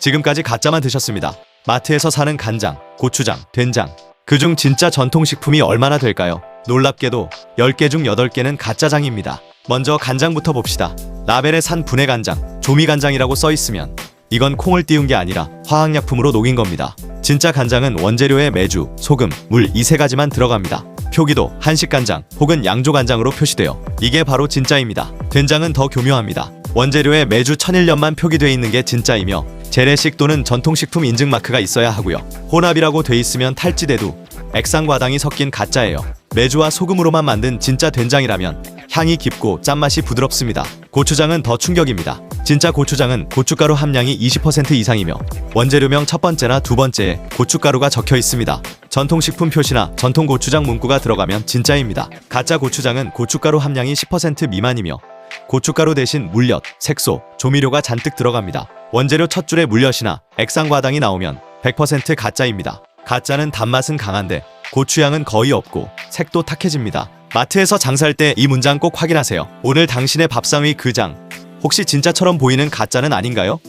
지금까지 가짜만 드셨습니다. 마트에서 사는 간장, 고추장, 된장. 그중 진짜 전통식품이 얼마나 될까요? 놀랍게도 10개 중 8개는 가짜장입니다. 먼저 간장부터 봅시다. 라벨에 산 분해 간장, 조미 간장이라고 써 있으면 이건 콩을 띄운 게 아니라 화학약품으로 녹인 겁니다. 진짜 간장은 원재료에 메주, 소금, 물 이 세 가지만 들어갑니다. 표기도 한식 간장 혹은 양조 간장으로 표시되어 이게 바로 진짜입니다. 된장은 더 교묘합니다. 원재료에 매주 천일년만 표기돼 있는 게 진짜이며 재래식 또는 전통식품 인증 마크가 있어야 하고요. 혼합이라고 돼 있으면 탈지돼도 액상과당이 섞인 가짜예요. 매주와 소금으로만 만든 진짜 된장이라면 향이 깊고 짠맛이 부드럽습니다. 고추장은 더 충격입니다. 진짜 고추장은 고춧가루 함량이 20% 이상이며 원재료명 첫 번째나 두 번째에 고춧가루가 적혀 있습니다. 전통식품 표시나 전통 고추장 문구가 들어가면 진짜입니다. 가짜 고추장은 고춧가루 함량이 10% 미만이며 고춧가루 대신 물엿, 색소, 조미료가 잔뜩 들어갑니다. 원재료 첫 줄에 물엿이나 액상과당이 나오면 100% 가짜입니다. 가짜는 단맛은 강한데 고추향은 거의 없고 색도 탁해집니다. 마트에서 장사할 때 이 문장 꼭 확인하세요. 오늘 당신의 밥상 위 그 장. 혹시 진짜처럼 보이는 가짜는 아닌가요?